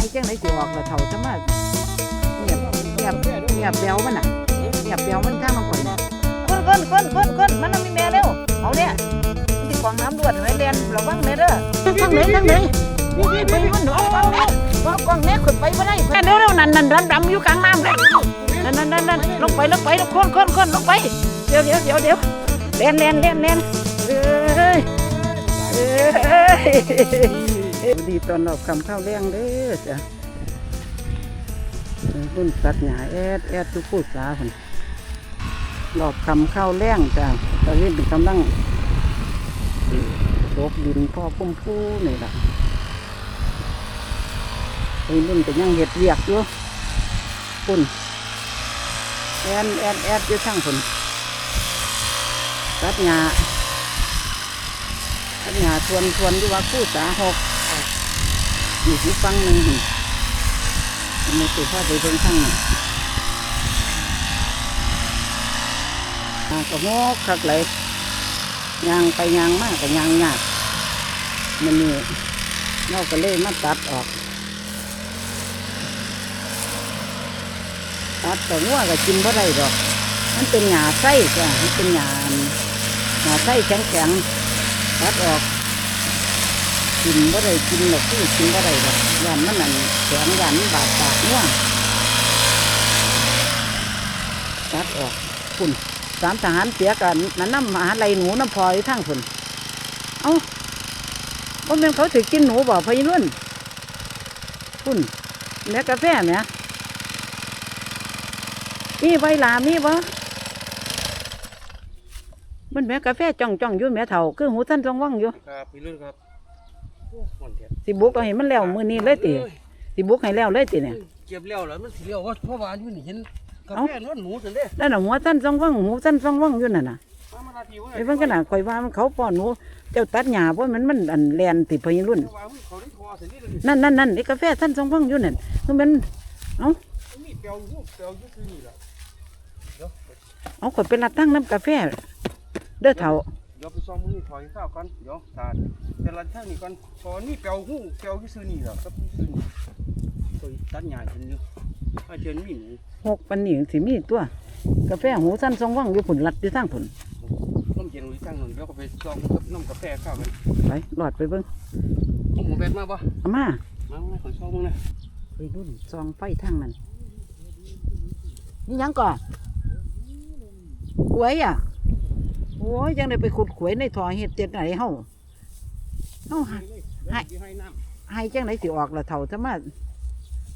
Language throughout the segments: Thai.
ให้จังไดสิออกละเท่าซะมาเงียบเงียบเงียบแบวมันน่ะเงียบแบวมันทางน้องข่อยน่ะคนคนคนคนคนมันน่ะมีแม่เร็วเอาเนี่ยมันสิขวางน้ำรวดไว้เรียนระวังแน่เด้อทางไหนทางไหนไปมันเอาเอาเอาว่ากวางแม่ขึ้นไปบ่ได้เร็วเร็วนั่นนั่นดำดำอยู่กลางน้ำเลยนั่นนั่นนั่นนั่นลงไปลงไปลงคนคนคนลงไปเดี๋ยวเดี๋ยวเดี๋ยวเดี๋ยวเรียนเรียนเรียนเรียนเอ้ยเอ้ย ดีตอนเราคำข้าวเลี้ยงเด้อจ้ะรุ่นสัตว์หยาแอดแอดทุกผู้สาคนรอบคำข้าวเลี้ยงจ้ะตอนนี้เป็นกำลังตกดินพ่อพุ่มพูนี่ล่ะไอ้รุ่นก็ยังเห็ดเวียกอยู่ปุ่นแอนแอนแอดอยู่ทั้งคนสัตว์หยาสัตว์หยาทวนทวนอยู่ว่าผู้สาหก อยู่ที่ฟังหนึ่งมันไม่ติดพาไปเพิ่งทั้งนี้อ่าก็งอกคักเลยยางไปยางมากก็ยางยากมันนี่เราก็เลยมาตัดออก ตัดแต่งัวก็กินบ่ได้ดอก มันเป็นหญ้าไส้จ้ะมันเป็นหญ้าหญ้าไส้แข็งๆตัดออก กินบ่ได้กินหรอกคือกินบ่ได้ดอกยันมันนั่นแข็งยันบาดปากง่วงตัดออกคุณสามทหารเสียกันนั่นน้ำหาไรหนูน้ำพลอยทั้งคุณเอ้าบ่แม่นเขาถือกินหนูบ่พยรุ่นคุณแม่กาแฟแหม่มีใบลามีบ่มันแม่กาแฟจ้องจ้องอยู่แม่เฒ่าคือหูท่านจ้องว่างอยู่ ครับพี่รุ่นครับ สิบุกเอาให้มันแล้วมือนี้เลยติสิบุกให้แล้วเลยติเนี่ยเก็บแล้วเหรอมันสิเลี้ยวว่าเพราะว่าอยู่นี่เห็นกาเอ้าแฟนวลหนูจังเด้แล้วน่ะหัวสั้นซองว่างหูสั้นซองว่างอยู่นั่นน่ะมามานาทีว่าไอ้เพิ่นก็น่ะข่อยว่ามันเขาป้อนหนูเจ้าตัดหญ้าบ่มันมันอันแลนติพยรุ่นเพราะว่าเขาได้คอเสร็จนี่เลยนั่นนั่นนั่นไอ้กาแฟสั้นซองว่างอยู่นั่นคือมันมีเปียวหูเปียวอยุ่คือนี่แหละเดี๋ยวเอาข่อยเป็นรับตั้งน้ำกาแฟเด้อเฒ่า เดี๋ยวไปซ้อมมือนี่ถอยข้าวกันเดี๋ยวตาดแต่ละท่างนี่ก่อนพอนี่เปียวหูเปียวอยุ่คือนี่แหละครับคือนี่เคยตัดหญ้ากินอยู่ถ้าเจอนี่หนูหกปันนี่สิมีตัว กาแฟหูสั้นซองว่างอยู่ผุนรัดอยู่ทางผุนน้ำเย็นไว้ตั้งหนึ่งเดี๋ยวก็ไปซ้อมกับน้ำกาแฟข้าวกันไปหลอดไปเบิ่งเอาหมูแบดมาปะเอามามาไม่ขอซ้อมมึงนะไปรุ่นซองไฟทางนั้นนี่หยังก่อนหวยอะ โอ้ยยังได้ไปขุดหวยในท่อเฮ็ดเจ็ดไหนเฮาเฮาหาให้ให้น้ำให้จังไหนสิออกละเท่าซะมา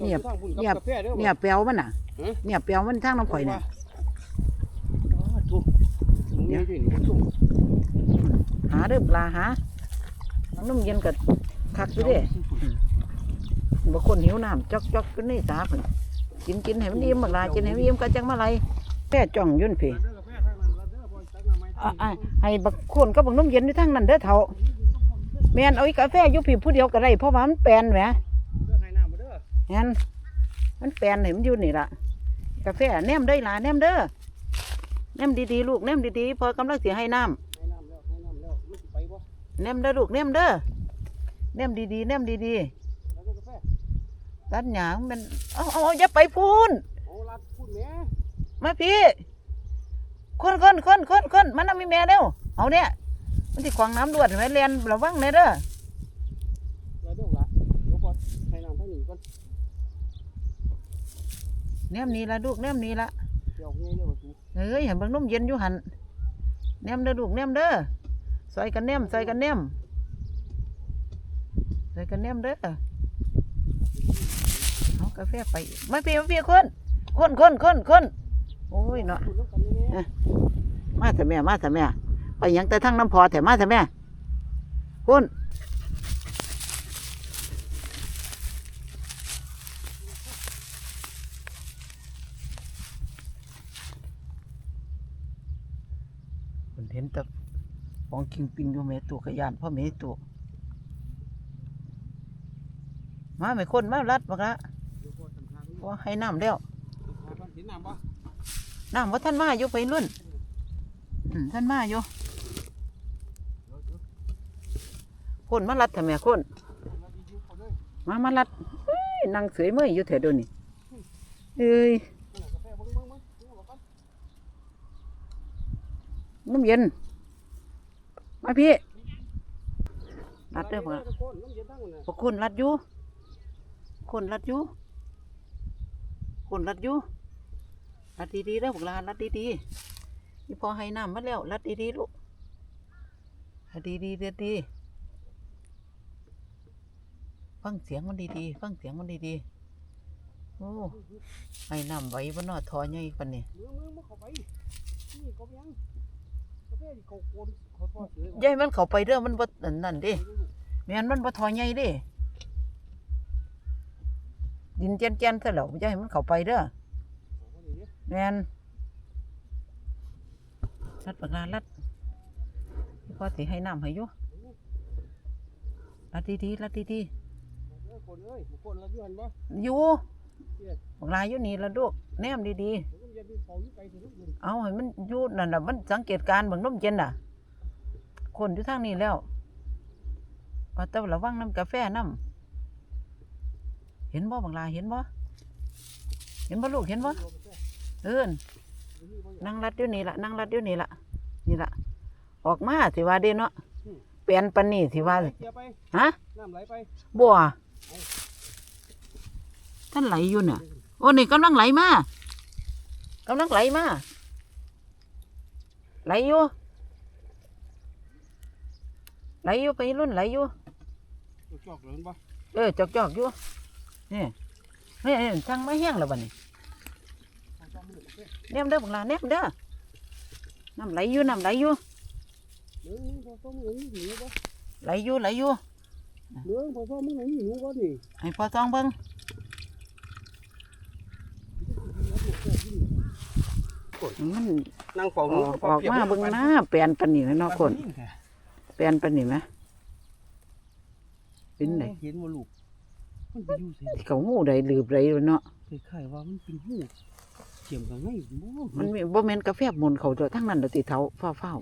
เงียบเงีเงียยบบกาแฟเด้อเนี่ยเปียวมันน่ะฮะเนี่ยเปียวมันทางน้ำข่อยน่ะทุกเนี่ยอยู่นี่ทุกหาเด้อปลาหาน้ำเย็นกับคักอยู่เด้บางคนหิวน้ำจอกจอกกันนี่สาเพิ่นกินกินให้มันอิ่มบักลากินให้มันอิ่มก็จังมาไรแค่จ้องอยุ่นพี่อะอะ ให้บักคนก็บักน้ำเย็นอยู่ทางนั้นเด้อเท่าแม่นเอาอีกกาแฟอยู่พี่ผู้เดียวก็ได้เพราะว่ามันแปลนแหมงั้นมันแปลนให้มันอยู่นี่ล่ะ กาแฟแนมได้อล่ะแนมเด้อแนมดีๆลูกแนมดีๆพอกำลังเสียให้น้ำแนมเด้อลูกแนมเด้อแนมดีๆแนมดีๆตัดหยางมันเอาเอาเอาอย่าไปพูนมาพี่ คนคนคนคนคนมันน่ะมีแม่เร็วเอาเนี่ยมันที่ขวางน้ำรวดเห็นไหมเรียนระวังเลยเด้อแนมนี้ละลูกแนมนี้ละเฮ้ยเห็นบางนุ่มเย็นอยู่หันแนมเด้อลูกแนมเด้อใส่กันแนมใส่กันแนมใส่กันแนมเด้อเอากาแฟไปมาพี่มาพี่คนคนคนคนคน โอ้ยเนาะมาเถอะแม่ มาเถอะแม่ ไปหยังแต่ทั้งน้ำพอแต่มาเถอะแม่คุณคุณเห็นแต่ของกิงปิงอยู่เมตุขยานพ่อเมตุมาไม่คนมารัดบักละว่าให้น้ำแล้วน้ำ น้าว่าท่านมาอยู่ไปรุ่นท่านมาอยู่คนมาลัดทำไมคนมามาลัดนั่งเสยเมื่อยอยู่แถวเดียวนี่เอ้ยน้ำเย็น มาพี่รัดเด้อพ่อนน้ำเย็นทั้งหมดน่ะพวกคนรัดอยู่คนรัดอยู่คนรัดอยู่ รัดดีๆเด้อพวกลารัดดีๆนี่พอให้น้ำมาแล้ว รัดดีๆลูกรัดดีๆเด็ดดีฟังเสียงมันดีๆฟังเสียงมันดีๆโอ้ให้น้ำไหวบ่เนอทอใหญ่ปานนี้มือมือมือเข้าไปนี่เขายังกาแฟที่เขาโกนเขาทอดเสือใหญ่มันเข้าไปเด้อมันบ่อันนั่นด้แม่นมันบ่ทอใหญ่ด้ดินแจ่นๆซะแล้วอย่าให้มันเข้าไปเด้อ แมนรัดปากลารัดพอสิให้น้ำให้อยู่รัดดีๆรัดดีเอ้ยคนเอ้ยคนละย้อนบ่ๆอยู่ปากลาอยู่นี่ละลูกแนมดีเดี๋ยวมันจะมีเขาอยู่ไกลถึงลูกเดือนๆ เอาให้มันอยู่นั่นน่ะมันสังเกตการณ์เบิ่งน้มเย็นน่ะ คนอยู่ทางนี้แล้วว่าแต่ระวังน้ำกาแฟน้ำเห็นบ่บางลาเห็นบ่เห็นบ่ลูกเห็นบ่ เอิ้นนั่งรัดอยู่นี่ละนั่งรัดอยู่นี่ละนี่ละออกมาสิว่าเด้เนาะเปลี่ยนปันนี่สิว่าเกียร์ไปฮะน้ำไหลไปบัวท่านไหลอยู่เนี่ยโอ้นี่กำลังไหลมากำลังไหลมาไหลอยู่ไหลอยู่ไปรุ่นไหลอยู่จอกเลยบ่เออจอกจอกๆอยู่นี่นี่นี่ทางไม่แห้งแล้วบัดนี้ เนมเด้อบังลาเนมเด้อน้ำไหลอยู่น้ำไหลอยู่เนื้อมึงพอซ้อมมึงหิวบ่ไหลอยู่ไหลอยู่เนื้อพอซ้อมมึงหิวบ่นี่ให้พอซองเบิ้งมันนั่งเฝ้าออกออกมาเบิ้งหน้าแปลนปันนี่แหล้วนาะคนแปลนปันนี่ไหมเป็นไดเห็นว่าลูกมันไปอยู่ไสที่เขาหูใดลืบไรเนาะคล้ายๆว่ามันเป็นหู จียมกันไงบ่มันมีบ่แม่นกาแฟหมุนเขาตัวทั้งนั้นเดยวติเท้าฟ้าเฝ้า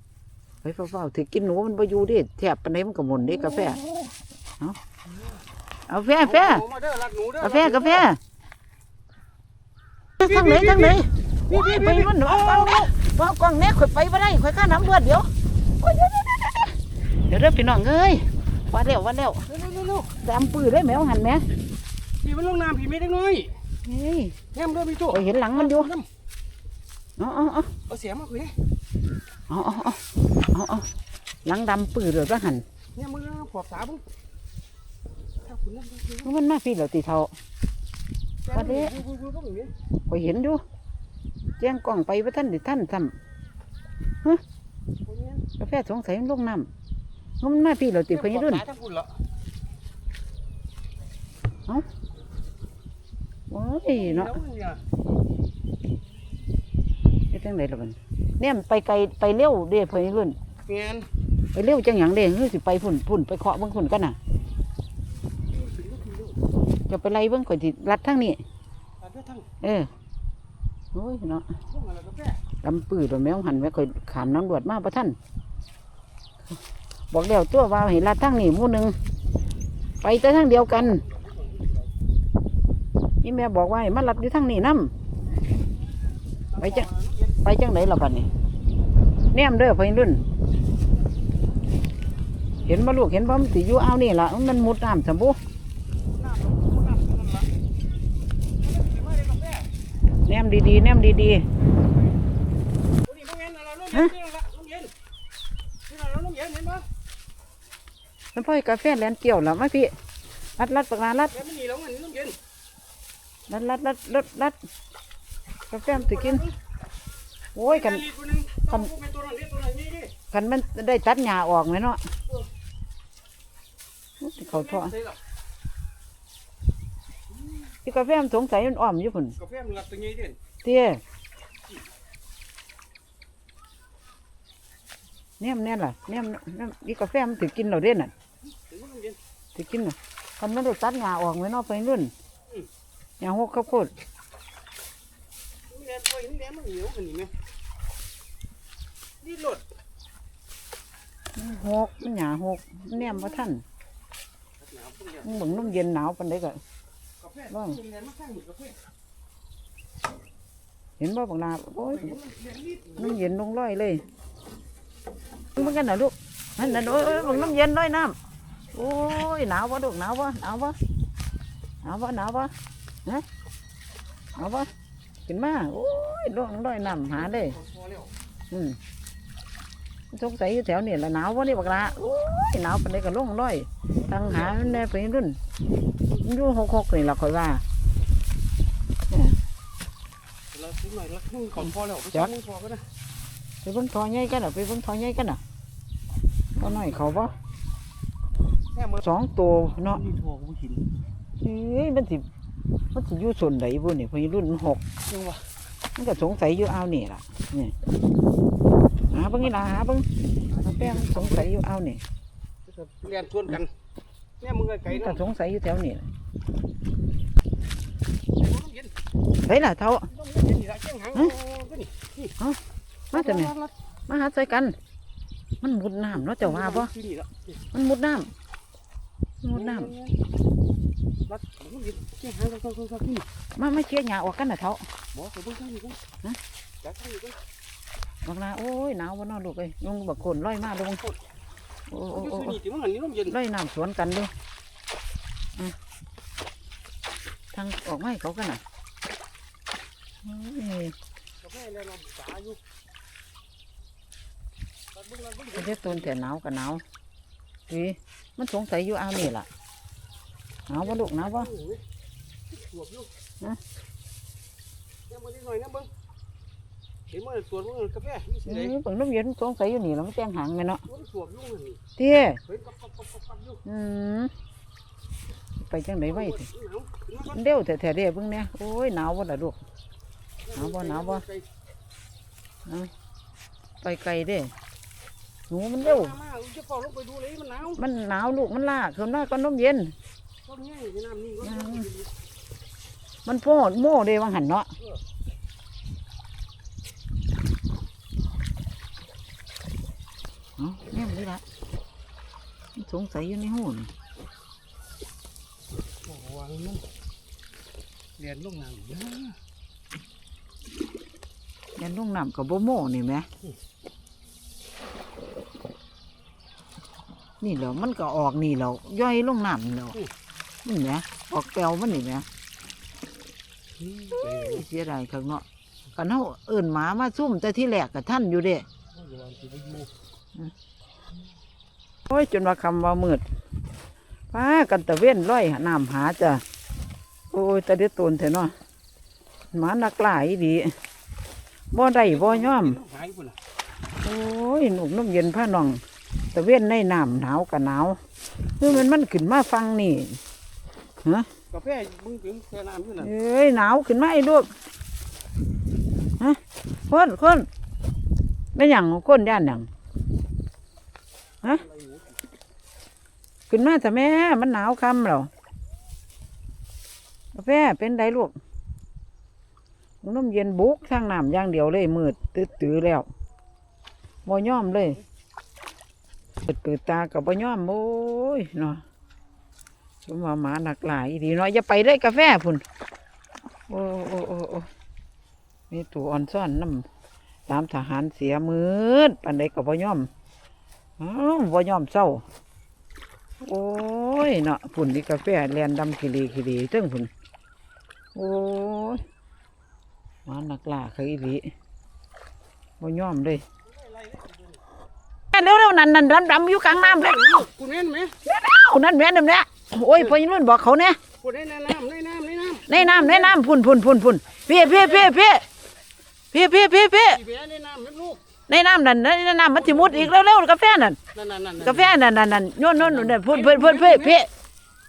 ๆไปฟ้าเฝ้าๆถือกินหนูมันบ่อยู่เดิแทบปานใดมันก็หมุนเด้กาแฟเอาเอาแฟแฟมาเด้อรักหนูเด้อกาแฟกาแฟทางไหนทางไหนพี่พี่ไปพี่มันเอาเอาเอาเอากล้องแน่ข่อยไปบ่ได้ข่อยข้าน้ำเลือดเดี๋ยวโอ้ยเดี๋ยวเดี๋ยวเดี๋ยวเดี๋ยวพี่น้องเอ้ยว่าแล้วว่าแล้วเร็วๆๆตามปื้อได้แมวหันแหมๆพี่มันลงน้ำพี่ไม่ได้น้อย เฮ้ยแง้มเด้อพี่โจ้ข่อยเห็นหลังมันอยู่เอาเอาเอาเอาเสียมาคุยเอาเอาเอาเอาเอาหลังดำปื้อเลยว่าหันแง้มมือขอบตาบุ้งถ้าคุณนั่นมันมาพี่เหล่าตีเท่าก็ได้คุยๆก็แบบนี้ข่อยเห็นอยู่แจ้งกล้องไปว่าท่านดิท่านซ้ำกาแฟสงสัยมันลงน้ำมันมาพี่เหล่าตีข่อยรุ่นทั้งคุณละ โอ้ยเนาะไอ้จังไดล่ะมันเนี่ยมันไปไกลไปเร็วเด้ข่อยรุ่นเงี้ยไปเร็วจังหยังเด้เฮ้ยสิไปพุ่นพุ่นไปเคาะเบิ่งพุ่นกันน่ะจะไปไล่เบิ่งข่อยสิรัดทางนี้ตัดด้วยทั้งเออโอ้ยเนาะพวกอะไรก็แค่ลำปื้อตัวแมวหันไว้ข่อยขามน้ำรวดมาประท่านบอกแล้วตัวว่าให้รัดทางนี้หมู่หนึงไปแต่ทางเดียวกัน นี่แม่บอกว่าให้มารัดอยู่ทางนี้นํไปจังไปจังไหนล่ะบัดนี้แนมเด้อเพี่รุ่น เห็นบ่ลูกเห็นบ่มันสิอยู่เอาวนี่ล่ะมันมุดน้ำสมบูแนมดีๆแนมดีนี่พวกเงี้ยเราลูกเย็นนี่ละลูกเย็นนี่เราลูกเย็นเห็นไหมๆมันพ่อยกาแฟแลนเกี่ยวแล้วมาพี่รัดรัดปากลารัดแกไม่หนีแล้วมัน ลูกเย็นรัดรัดรัดรัดรัดกาแฟมันสิกิน โอ้ยกันคนนึงต้องเป็นตัวนั้นนี่ตัวนั้นนี่ดิกันมันได้ตัดหญ้าออกไหมเนาะเขาท่อที่กาแฟมันสงสัยมันอ้อมอยู่พุ่นกาแฟมันหลับตัวนี้ดิเตี้ยแนมแน่ล่ะแนมแนมนี่กาแฟมันสิกินเราเด่นน่ะถึงลูกเย็นสิกินน่ะคันไม่ได้ตัดหญ้าออกไหมเนาะไปรุ่น หญ้าหกข้าวโพดนี่แหละตัวนี้แหละมันเหนียวขนาดนี้ไหมนี่หลุดมันหกมันหญ้าหกมันแนมว่าท่านมันเบิ่งน้ำเย็นหนาวปันได้ก็ว่างเรียนมาข้างหนึ่งกาแฟเห็นบ่บักลาโอ้ยเรียนเรียนนิดน้ำเย็นลงร้อยเลยมันกันนะลูกนั่นนั่นโอ้ยโอ้ยบักน้ำเย็นร้อยน้ำโอ้ยหนาววะลูกหนาววะหนาววะหนาววะหนาววะ ฮะหนาววะขึ้นมา โอ้ยลงร้อยน้ำหาเลยพอแล้วอืมสงสัยอยู่แถวนี่ละหนาววะนี่บักลาโอ้ยหนาวปานใดก็ลงร้อยตั้งหาแน่ไปรุ่นมันอยู่หกหกนี่ละคอยว่าเราซื้อหน่อยละมึงก่อนพอแล้วไปจัจักกมึงพอก็ได้ไปเบิ่งทอใหญ่กันอะไปเบิ่งทอใหญ่กันอะก็น้อยเขาบ่แค่มือสองตัวเนาะนี่โทรกูหินเอ้ยมันสิ มันสิอยู่ส่วนใดบุนี่พอรุ่นมันหกจังวะมันก็สงสัยอยู่เอานี่ล่ะนี่หาเบิ่งนี่ล่ะหาเบิ่งเอาแป้งมันสงสัยอยู่เอานี่เรียนชวนกันเนี่ยมึงไกลมันๆก็นะสงสัยอยู่แถวนี่ล่ะต้องเย็นไสล่ะเท่าต้องเย็นนี่ละเจ้งหางก็นี่มาแต่ไหนมาหาใส่กัน มันมุดน้ำเนาะเจ้าว่าบ่ซื้อนี่ละมันมุดน้ำมันมุดน้ มาไม่เชี่ยหยาออกกันนะเหางอกนนะอบักนาโอ้ยหนาววันนอนลูกเลยยุงบักคนลอยมากลงโอ้โอ้โอ้ลอยน้ำสวนกันด้วยทางออกไม้เขากันน่ะเดี๋ยวตนแต่หนาวกับหนาวดีมันสงสัยอยู่อ้าวนี่ล่ะ หนาววะลูกหนาววะสวบอยู่นะเนี่ยมึงนิดหน่อยนะเบิ่งเห็นมึงสวบมึงกาแฟนี่สิเอ้เลยยเปิ่งน้ำเย็นสงสัยอยู่นี่แล้วมันแจ้งหางไหมเนาะมึงสวบอยู่นี่เตี้ยเฮ้ยกับกับกับกับกับอยู่อืมไปจังไหนไว้สิหนาวขึ้นมาก่อนมันเร็วแท้ๆเด้เบิ่งเนี่ยโอ้ยหนาววะล่ะลูกหนาวบ่หนาวบ่ไปไกลเด้หนูมันเร็วมามาเอาจะเฝ้าลงไปดูเลยมันหนาวมันหนาวลูกมันลากขึ้นมาก็น้ำเย็น มันโพดโม่เด้วังหันเนาะเอาแม่มันนี่ละสงสัยอยู่ในหูนโอ้โหวางมันเรียนลงน้ำเยอะยันลงน้ำกับโบโม่นี่ไหมนี่เหรอมันก็ออกนี่แล้วย่อยลงน้ำนี่แล้ว นี่ไหมออกแปลวมันนี่ไหมไปเลยเสียดายข้างเนาะกันเฮาเอิ่นหมามาซุ่มแต่ที่แรกกับท่านอยู่เด้อโอ้ยจนว่าคำว่ามืดป้ากันตะเว้นร้อยน้ำหาจ้ะโอ้ยต่เด็ดตนเถอะเนาะหมานักหลาอีดีบ่ได้บ่ย่อมหายพุ่นน่ะโอ้ยหนุกน้ำเย็นผ้าน่องตะเว้นในน้ำหนาวกับหนาวคือมันมันขึ้นมาฟังนี่ กาแฟมึงถึงแค่น้ำอยู่นั่นเอ้ยหนาวขึ้นมาไอ้ลูกฮะคนคนไม่หยังคนย่านหยังอะไรอยู่ขึ้นมาแต่แม่มันหนาวคำเหรอกาแฟเป็นไดลูกน้ำเย็นบุกทางน้ำอย่างเดียวเลยมืดตื้อตื้อๆแล้วบ่ย่อมเลยเปิดเปิดตากับบ่ย่อมโอ้ยเนาะ สมว่าหมาหนักหลายดีเนาะอย่าไปได้กาแฟพุ่นโอ้โอ้โอ้โอ้มีตัวอ่อนซ่อนน้ำตามทหารเสียมืดปันใดกับบ่ย่อมอ้าวบ่ย่อมเศร้า โอ้ยเนาะพุ่นนี่กาแฟแลนดำขีรีขีรีเทั้งพุ่นโอ้ยหมาหนักหลาเคยอีหลีบ่ย่อมเลยเร็วเร็วๆนั่นนั่นดำดำๆอยู่กลางน้ำเลยกูเน้นไหมเอานั่นแม่นำเนี่ย โอ้ยพอยิรุ่นบอกเขาเนี่ยกูเน้นในน้ำในน้ำในน้ำในน้ำในน้ำพุ่นพุ่นพุ่นพุ่นพี่พี่พี่พี่พี่พี่พี่พี่อีเบียในน้ำเล็บลูกในน้ำนั่นในน้ำมันสิมุดอีกเร็วเร็วๆกาแฟนั่นนั่นนั่นนั่นกาแฟนั่นนั่นนั่นโน่นโน่นนั่นพุ่นพุ่นพุ่นพี่พี่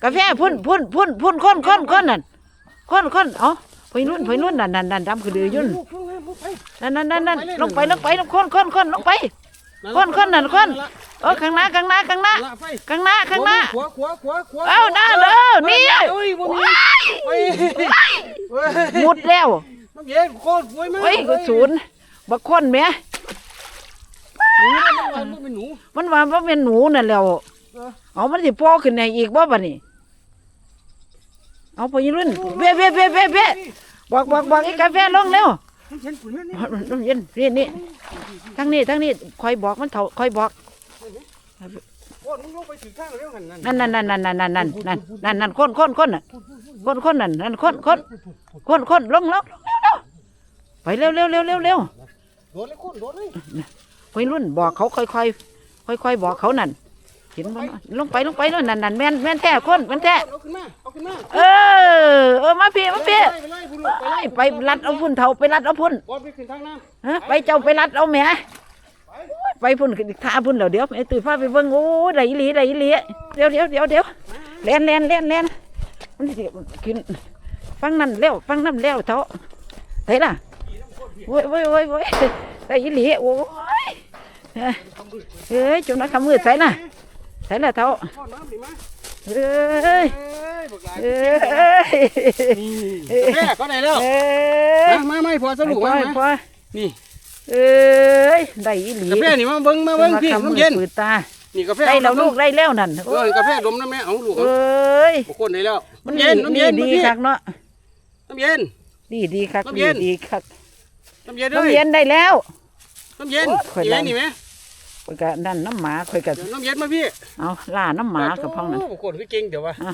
กาแฟพุ่นพุ่นพุ่นพุ่นค้นค้นค้นนั่นค้นค้นเอ๋อพอยิรุ่นพอยิรุ่นนั่นนั่นนั่นดำคือดือยุ่นลูกลูกลูกไปนั่นนั่นนั่นนั่นลงไปลงไปลงค้นค้นค้นลงไป ค้นค้นนั่นค้นเออข้างหน้าข้างหน้าข้างหน้าละไปข้างหน้าข้างหน้าขวาขวาขวาขวาเอาหน้าเด้อนี่เอ้ยบ่มีไปเว้ยมุดแล้วมันเย็นโคตรสวยมากเฮ้ยก็ศูนย์บักคนแหม่หนูมันมันเป็นหนูมันว่าว่าเป็นหนูนั่นแหล้วเออเอามันสิพ่อขึ้นในอีกบ่บัดนี้เอาพอยีรุ่นเบ้เบ้เบ้เบ้เบ้บอกบอกบอกไอ้กาแฟลงเร็ว เห็นปุ๋ยนี่น้ำเย็นนี่นี่ทั้งนี้ทั้งนี้คอยบอกมันเถาคอยบอกนั่นนั่นนั่นนั่นนั่นนั่นนั่นนั่นนั่นนั่นคนคนคนน่ะคนคนนั่นนั่นคนคนคนคนลงลงเร็วเร็วไปเร็วเร็วเร็วเร็วเร็วโดนเลยคนโดนเลยวัยรุ่นบอกเขาค่อยค่อยค่อยค่อยบอกเขานั่นเห็นบ่ลงไปลงไปนั่นนั่นแม่นแม่นแท้คนแม่นแท้เอาขึ้นมาเอาขึ้นมาเออเออมาพี่มาพี่ ไปเลยบุรุษเอ้ยไปรัดเอาพุ่นเถาไปรัดเอาพุ่นบอลไปขึ้นทางน้ฮะไปเจ้าไปรัดเอาแหม่ไปพุ่นท่าพุ่นเดี๋ยวเดี๋ยวไอ้ตื่นฟ้าไปเบิ่งโอ้ได้อีหลีได้อีหลีเดี๋ยวเดี๋ยวเดี๋ยวเดี๋ยวแล่นแล่นแล่นแล่นมันสิขึ้นฟังนั่นแล้วฟังนั่นแล้วเถาไหนล่ะโว้ยโว้ยโว้ยโว้ยได้อีหลีโอ้ยเอ้ยจงนักขมืดใส่น่ะใส่ละเถาำพ่อน้ำดิมา เอ้ยเอ้ยบอกหลานเอ้ยแม่ก็ได้แล้วเอ้ยมามาไม่พอสรุปพ่อมาพ่อนี่เอ้ยได้อีหลีกาแฟนี่มาเบิ้งมาเบิ้งพี่น้ำเย็นปืดตานี่กาแฟได้แล้วลูกได้แล้วนั่นเออกาแฟดมน้ำแม่เอาลูกเอ้ยบุคคลได้แล้วมันน้ำเย็นน้ำเย็นดีพี่คักเนาะน้ำเย็นดีดีคักน้ำดีเย็นดีคักน้ำเย็นเลยน้ำเย็นได้แล้วน้ำเย็นโอ้ยข่อยนี่ไหมดังนี่ไหม ข่อยก็นั่นน้ำหมาข่อยก็เดี๋ยวน้ำเย็นมาพี่เอาล่าน้ำหมากับพ้องนั่นโบุคคลคือเก่งเดี๋ยววะอะ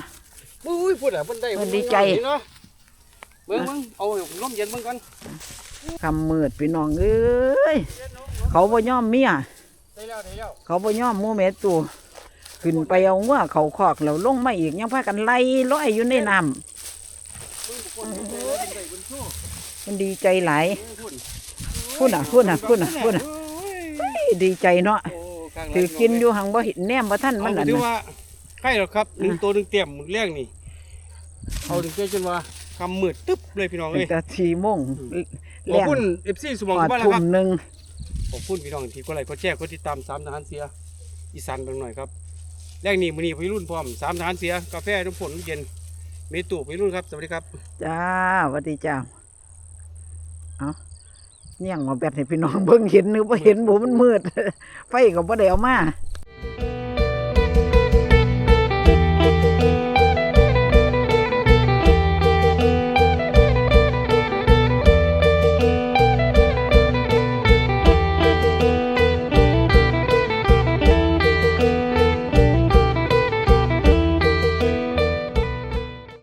บุ้ยพูดอะมันได้มันดีใจ เนาะเบิ้งเบิ้งเอาน้ำเย็นเบิ้งกันคำมืดพี่น้องเอ้ยเขาบ่ยอมเมีย ได้แล้วได้แล้วเขาบ่ยอมหมูเมตูขึ้นไปเอาว่าเขาคอกแล้วลงมาอีกยังพากันไล่ร้อยอยู่ในน้ำเบิ้งบุคคลได้แล้วได้บนโซ่มันดีใจหลายพูดพูดน่ะพูดน่ะพูดน่ะพูดน่ะ ดีใจเนาะโอ้ข้างหลังถือกินอยู่หังบ่เห็นแนมบ่ท่านมันเอานั่นถือน่ะว่าใกล้แล้วครับหนึ่งตัวหนึ่งเต็มเรื่องนี่เอาถึงเจ๊จนว่าคำมืดตึ๊บเลยพี่น้องตั้เลงยแต่สี่โมงขอบคุณเอฟซีสมองหอทุดกบ้านแล้วทุ่ครัมบหนึ่งขอบคุณพี่น้องที่ก็ไลค์ก็แชร์ก็ติดตามสามทหารเสียอีสานเบางหน่อยครับแรกนี้มื้อนี้พี่รุ่นพร้อมสามทหารเสียกาแฟน้ำผลเย็นเมตุพี่รุ่นครับสวัสดีครับจ้าหวัสดีจ้าเอา เนี่ยงมาแบบให้พี่น้องเบิ่งเห็นนึกว่าเห็นบ่มันมืดไฟก็บ่ได้เอามา